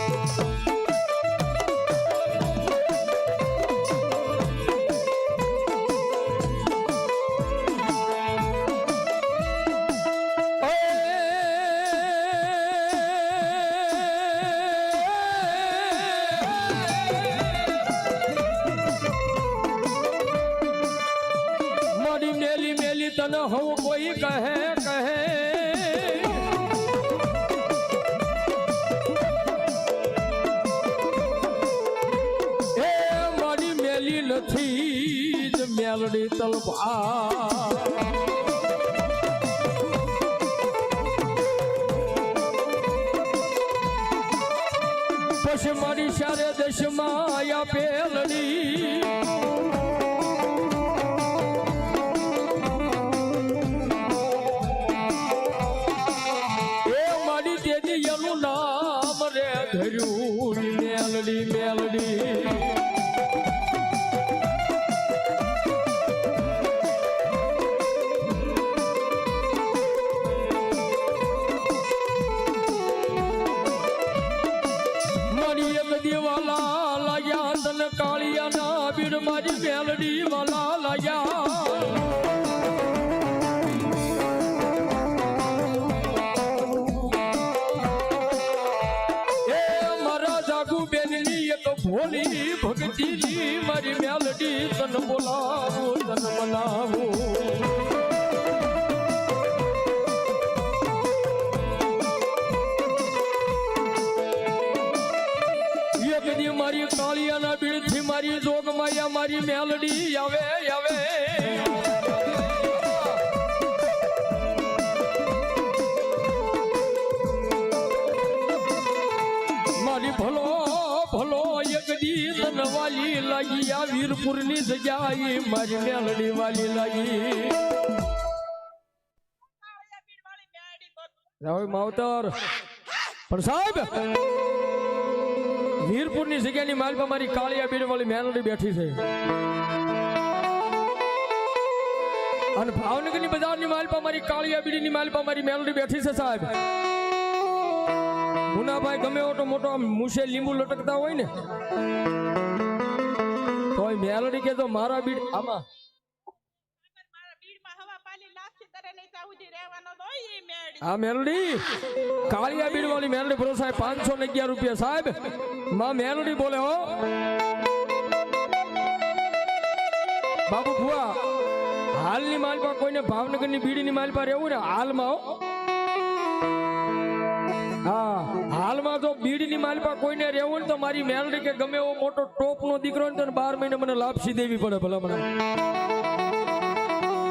મારી નથી જ મેલડી તલભા પછી મારી સારે દેશમાં આયા પેલડી. તન બોલાવું તન મનાવું દી મારી કાળિયાના બીડથી મારી જોગ માયા મારી મેલડી આવે આવે. લાગી આ વીરપુરની જગ્યાએ મારી મેલડી વાલી લાગી. માવતર. પણ સાહેબ, વીરપુરની જગ્યાની માલપા મારી કાળિયા બીડ વાળી મેલડી બેઠી છે. અને ભાવનગરની બજારની માલપા મારી કાળિયા બીડીની માલપા મારી મેલડી બેઠી છે સાહેબ. મુનાભાઈ ગમે એટલો મોટો મૂછે લીંબુ લટકતા હોય ને મેલડી કે તો મારા બીડ આમાં. આ મેલડી? કાળિયા બીડ વાળી મેલડી ભરો સાહેબ, પાંચસો ને અગિયાર રૂપિયા સાહેબ. માં મેલોડી બોલે હો. બાબુ ભુવા, હાલની માલપા કોઈને ભાવનગરની બીડીની માલપા રહેવું ને, હાલમાં હો હા. હાલમાં જો બીડીની માલપા કોઈને રહેવું ને તો મારી મેલડી કે ગમે એવો મોટો ટોપનો દીકરો ને તો બાર મહિને મને લાપસી દેવી પડે ભલા મને.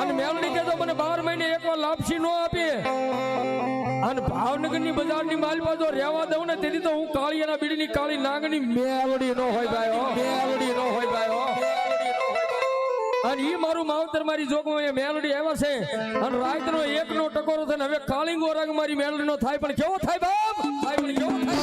અને મેલડી કે તો મને બાર મહિને એકવાર લાપસી નો આપીએ અને ભાવનગરની બજારની માલપા જો રહેવા દઉં ને તેથી તો હું કાળી કાળીયાના બીડીની કાળી નાગની મેલડી નો હોય ભાઈ મેલડી નો હોય ભાઈ અને ઈ મારું માવતર મારી જોગમાં મેલડી એવા છે. અને રાતનો એકનો ટકોરો થઈને હવે કાળીંગો રંગ મારી મેલડીનો થાય. પણ કેવો થાય બાપ? થાય પણ કેવો થાય?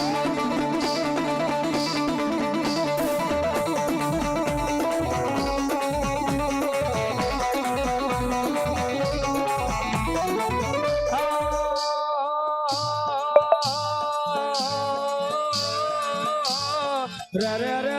રે રે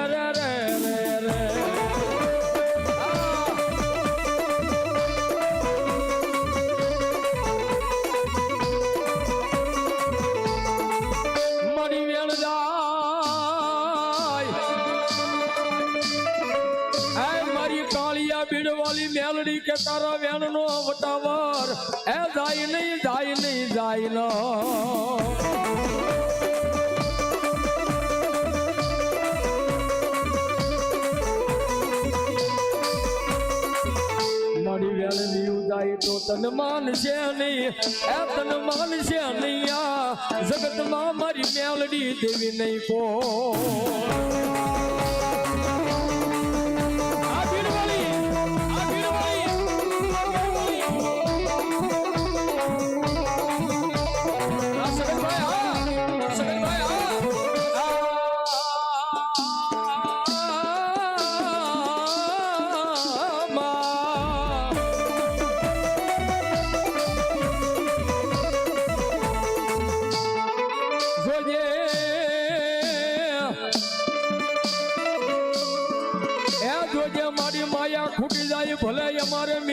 કે તારા વેણ નો વટાવર. એ જાય નહીં જાય નહીં, જાય ન. મારી વેળ લીયું તો તન માનશે નહીં. એ તન માનશે નહીં જગતમાં મારી મેલડી દેવી નહીં કો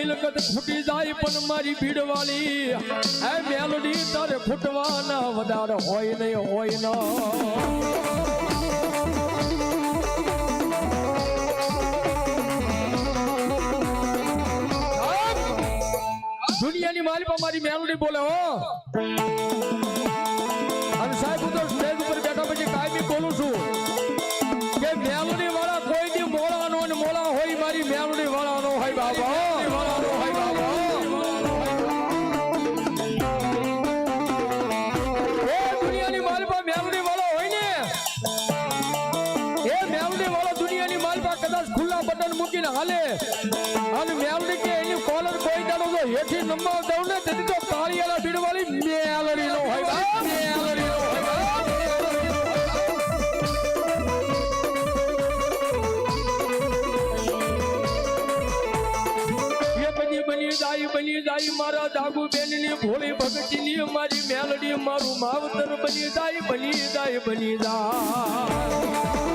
મિલકત ફૂટી જાય, પણ મારી ભીડવાળી એ મેલડી, તારે ફૂટવાના વધારે હોય નહીં, હોય ના. દુનિયાની માલિકા મારી મેલડી બોલે, હો. અને મેલડી કે એની કોલર કોઈ દાડો જો હેઠી નંબર દઉં ને તેથી તો કાળિયાલા ભીડવાળી મેલડી નો હોય મેલડી નો હોય જાય, બની જાય મારા દાગુ બેનની ભોળી ભગતી મારી મેલડી મારું માવતર બની જાય બની જાય બની જાય.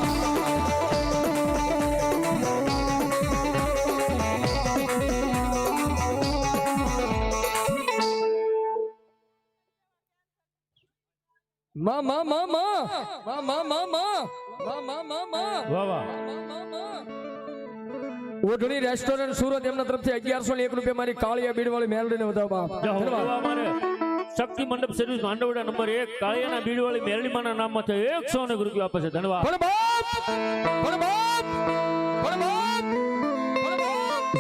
મા માં મા મા માં મા માં માં માં માં માં મા વાહ વાહ. ઓઢણી રેસ્ટોરન્ટ સુરત એમના તરફથી અગિયારસો એક રૂપિયા મારી કાળિયા બીડવાળી મેલડીને વધાવો બાપ. ધન્યવાદ. મારે શક્તિ મંડપ સર્વિસ માંડવડા નંબર એક કાળિયાના બીડવાળી મેરડીમાના નામમાં એકસો ને રૂપિયા આપે છે. ધન્યવાદ.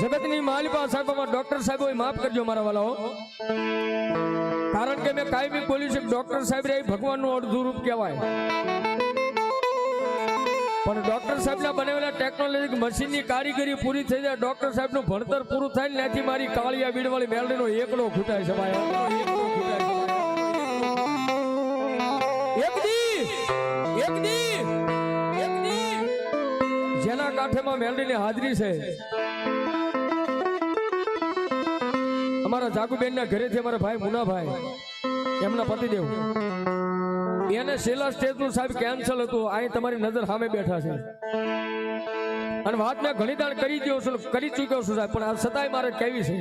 જગતની માલિકા સાહેબમાં ડોક્ટર સાહેબ માફ કરજો મારા વાલાઓ. કારણ કે મેં કાયમી બોલ્યું છે ડોક્ટર સાહેબ એ ભગવાનનું અડધું રૂપ કહેવાય. પણ ડોક્ટર સાહેબના બનેલા ટેકનોલોજી મશીનની કારીગરી પૂરી થઈ જાય, ડોક્ટર સાહેબનું ભણતર પૂરું થાય ને ત્યાંથી મારી કાળિયા બીડવાળી મેલડીનો એકડો ખૂટાય છે ભાઈ. જેના કાંઠેમાં મેલડીની હાજરી છે. અમારા જાગુબેનના છે અમારા ભાઈ મુનાભાઈ, એમના પતિદેવ. એને છેલ્લા સ્ટેજનું સાહેબ કેન્સલ હતું. અહીં તમારી નજર સામે બેઠા છે. અને વાત મેં ઘણી દાણ કરી દઉં છું, કરી ચૂક્યો છું સાહેબ, પણ આ છતાંય મારે કેવી છે.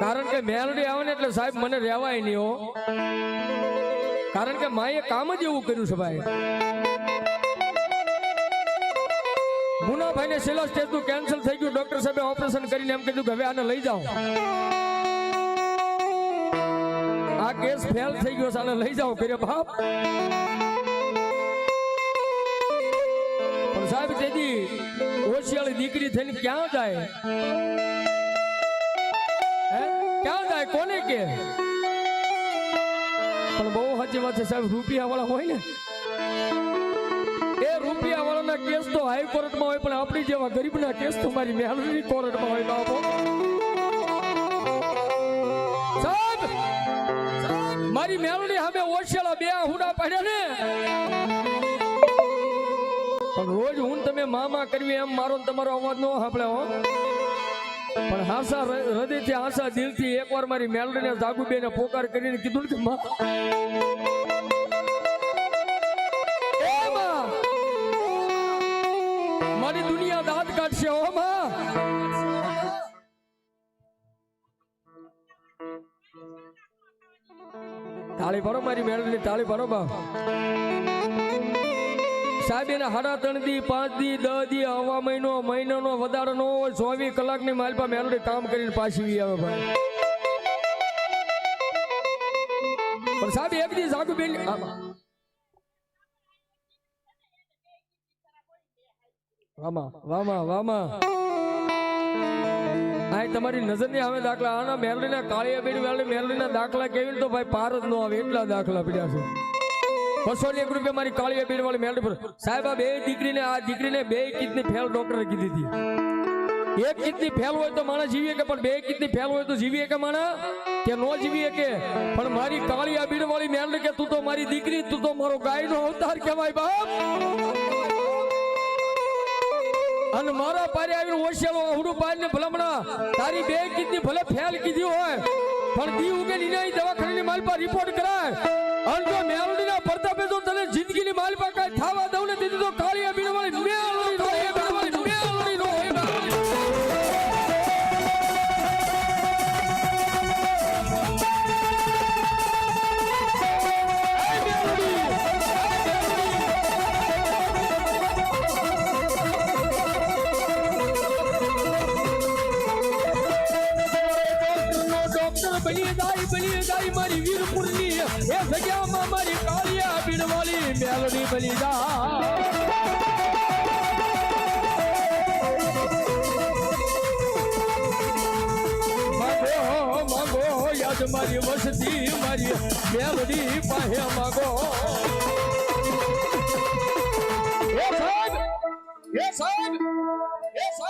કારણ કે મેલડી આવે ને એટલે સાહેબ મને રહેવાય નહીં હો. કારણ કે માએ કામ જ એવું કર્યું છે ભાઈ. મુનાભાઈ ને છેલ્લા સ્ટેજનું કેન્સલ થઈ ગયું. ડોક્ટર સાહેબે ઓપરેશન કરીને એમ કીધું કે હવે આને લઈ જાઓ. આ કેસ ફેલ થઈ ગયો છે, આને લઈ જાઓ. ફેરે બાપ. પણ સાહેબ તેથી ઓશિયાળી દીકરી થઈને ક્યાં જાય? ક્યાં જાય? કોને કે? પણ બહુ સાચી વાત છે સાહેબ રૂપિયા વાળા હોય ને કેસ તો હાઈકોર્ટમાં હોય પણ આપણી જેવા ગરીબના કેસ તો મારી મહેલની કોર્ટમાં હોય સાહેબ, મારી મેલડી સામે ઓછેલા બે હુડા પાડ્યા ને. પણ રોજ હું તમે મામા કરવી એમ મારો તમારો અવાજ નો સાંભળે હો. પણ હાસા હૃદયથી હાસા દિલથી એકવાર મારી મેલડીને જાગુબેને પોકાર કરીને કીધું કે માં દાંત કાઢશે હો તાળી ભરો મારી મેળવીની તાળી ભરો બા સાહેબ એને સાડા ત્રણ દી, પાંચ દી દસ દી હવા મહિનો, મહિનાનો વધારો નો હોય, ચોવીસ કલાકની માલપા મેલડી કામ કરીને પાછી આવે ભાઈ. પણ સાહેબ, એક દી જાગુ બેન. વામા વામા વામા. આ તમારી નજરની આવે દાખલા. આના મેલડીના કાળિયા બેડી વાળી મેલડીના દાખલા કેવી તો ભાઈ પાર જ ન આવે, એટલા દાખલા પડ્યા છે. બસો ને એક રૂપિયા મારી કાળી બેડ વાળી મેલડી પર. સાહેબ, આ બે દીકરીને, આ દીકરીને બે કિડની ફેલ ડોક્ટરે કીધી હતી. એક કિડની ફેલ હોય તો માણસ જીવીએ કે, પણ બે કિડની ફેલ હોય તો જીવીએ કે માણસ? કે નો જીવીએ કે? પણ મારી કાળી બીડ વાળી મેલડી કે, તું તો મારી દીકરી, તું તો મારો ગાયનો અવતાર કહેવાય બાપ. અને મારા પારે આવીને ઓશિયાળો પાડ ને ભલામણા, તારી બે કીધી ભલે ફેલ કીધી હોય, પણ દી ઉગે નિનાઈ દવાખાનાની માલ પર રિપોર્ટ કરાય. અને જો મેલડીના પ્રતાપે જો તને જિંદગીની માલ પર કાંઈ થાવા દઉં ને દીધી તો કાળિયા બીડવાળી એ મારી કાળિયા બીડવાળી મેલડી બની જાય માગો માગો યાદ મારી વસતી મારી મેલડી પાસે માગો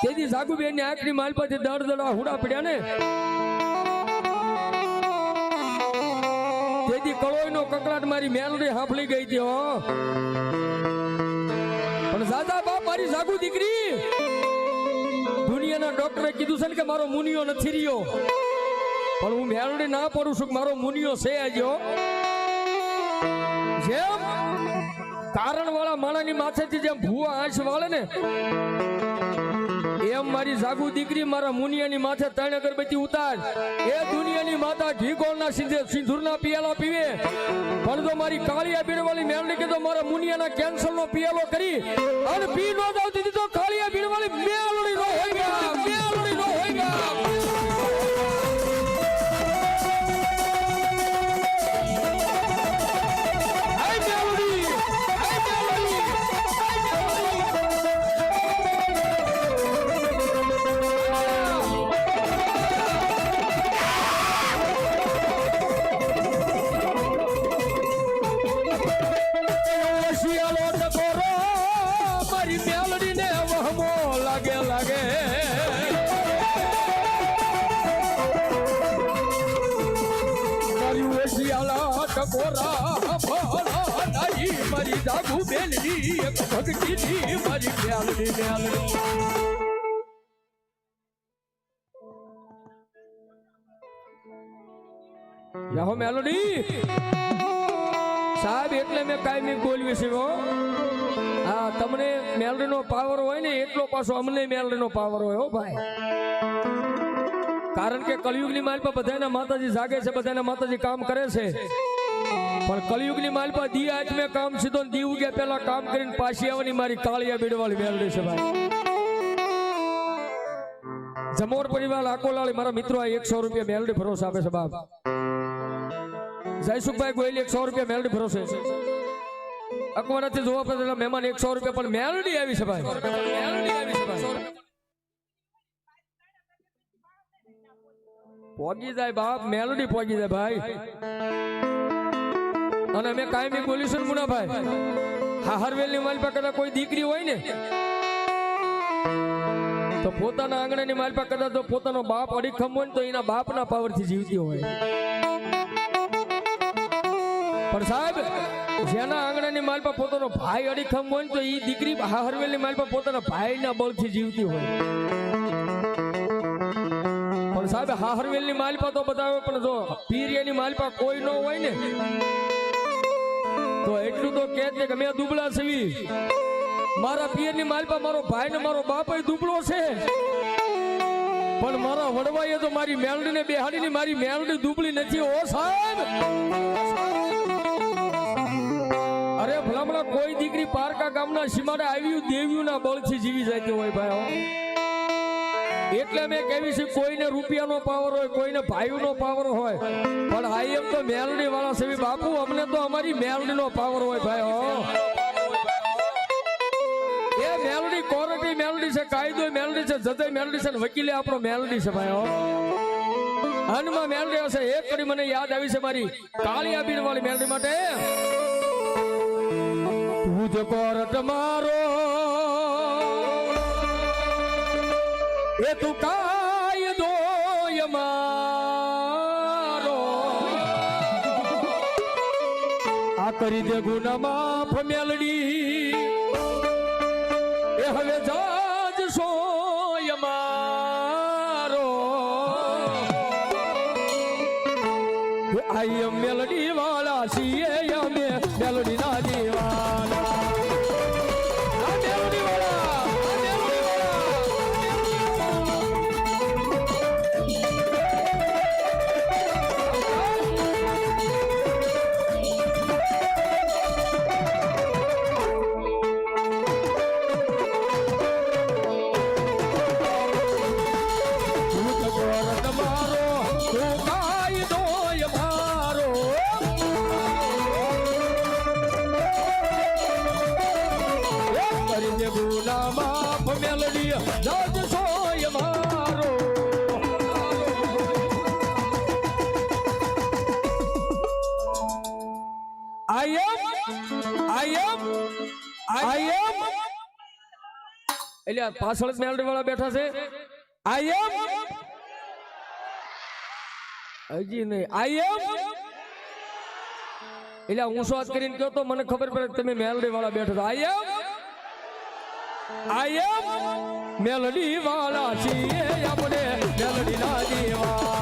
તેથી સાગુબેનની આખરી માલ પરથી દડ દડા હુડા પડ્યા ને? કળોઈ નો કકડાટ મારી મેલડી હાંફળી ગઈ હતી પણ સાદા બાપ, મારી સાગુ દીકરી, દુનિયાના ડોક્ટરે કીધું છે ને કે મારો મુનિયો નથી રહ્યો પણ હું મેલડી ના પડું છું મારો મુનિયો છે આજે. જેમ કારણ વાળા માણાની માથેથી જેમ ભૂવા આંચ વાળે ને એમ મારી જાગુ દીકરી મારા મુનિયાની માથે ત્રણ અગરબત્તી ઉતાર. એ દુનિયાની માતા ઢીકોળના સિંધે સિંધુરના પિયાલા પીવે. પણ જો મારી કાળિયા બીડવાળી મેલડી કીધો મારા મુનિયાના કેન્સરનો પિયાલો કરી, અને પી નો જાવ દીધી તો કાળિયા બીડવાળી મેલડી નો હોય મેલડી નો સાહેબ, એટલે મેં કાયમી બોલ્યું છે હો. તમને મેલડીનો પાવર હોય ને, એટલો પાછો અમને મેલડીનો પાવર હોય હો ભાઈ. કારણ કે કલયુગની માલ પર બધાના માતાજી જાગે છે, બધાના માતાજી કામ કરે છે. પણ કલયુગની માલ પર દી આજ મેં કામ સીધો દી ઉગ્યા પેલા કામ કરીને પાછી આવવાની મારી કાળિયા બીડવાળી મેલડી છે ભાઈ. જમોર પરિવાર આકોલાળી, મારા મિત્રો આ એકસો રૂપિયા મેલડી ભરોસો આપે છે બાપ. જયસુખભાઈ ગોયલ એકસો રૂપિયા મેલડી ભરોસે. અકવાડાથી જોવા પડે મહેમાન એકસો રૂપિયા, પણ મેલડી આવી છે ભાઈ. મેલડી આવી છે ભાઈ. પોગી જાય બાપ, મેલડી પોગી જાય ભાઈ. અને મેં કાયમી બોલ્યું ને મુનાભાઈ હા હરવેલની માલ પર કદાચ કોઈ દીકરી હોય ને, તો પોતાના આંગણાની માલ પર કદાચ જો પોતાનો બાપ અડીખમ હોય ને, તો એના બાપના પાવરથી જીવતી હોય. પણ સાહેબ, જેના આંગણાની માલ પર પોતાનો ભાઈ અડીખમ હોય ને, તો એ દીકરી હાહરવેલની માલ પર પોતાના ભાઈના બળથી જીવતી હોય. પણ સાહેબ હાહરવેલની માલ પર તો બધા પણ જો પીરિયાની માલ પર કોઈ ન હોય ને તો એટલું તો કહે છે કે મેં દુબળા સવી મારા પિયરની માલ પર મારો ભાઈ ને મારો બાપ દુબળો છે. પણ મારા વડવાઈએ તો મારી મેલડીને બેહાડીને મારી મેલડી દુબળી નથી ઓ સાહેબ. અરે ભલામણા કોઈ દીકરી પારકા ગામના સીમાડે આવ્યું, દેવ્યુંના બળથી જીવી જતી હોય ભાઈ. એટલે મેં કહેવી છે, કોઈને રૂપિયાનો પાવર હોય, કોઈને ભાઈનો પાવર હોય. પણ આઈ એમ તો મેલડી વાળા છે. બાપુ, અમને તો અમારી મેલડીનો પાવર હોય ભાઈ, હો. એ મેલડી કોરટી મેલડી છે, કાયદો મેલડી છે, જતે મેલડી છે વકીલે આપણો મેલડી છે ભાઈ, હો. હનમાં મેલડી હશે એક કરી મને યાદ આવી છે મારી કાળિયા બીડ વાળી મેલડી માટે. તું જ કોરટ મારો એ તું કાયદો મારો. આ કરી દે ગુના માફ મેલડી. એ હવે જાજ સોય મારો. આઈ મેલડી વાળા છીએ અમે મેલડી ના દીવાના. મારો આઈ એમ આઈ આઈ એમ એટલે પાછળ જ મેલડી વાળા બેઠા છે આઈ એમ હજી નહીં આઈ એમ એટલે હું વાત કરીને કહો તો મને ખબર પડે તમે મેલડી વાળા બેઠા આઈ એમ આઈ એમ મેલડી વાળા છીએ આપણે મેલડી ના દીવાન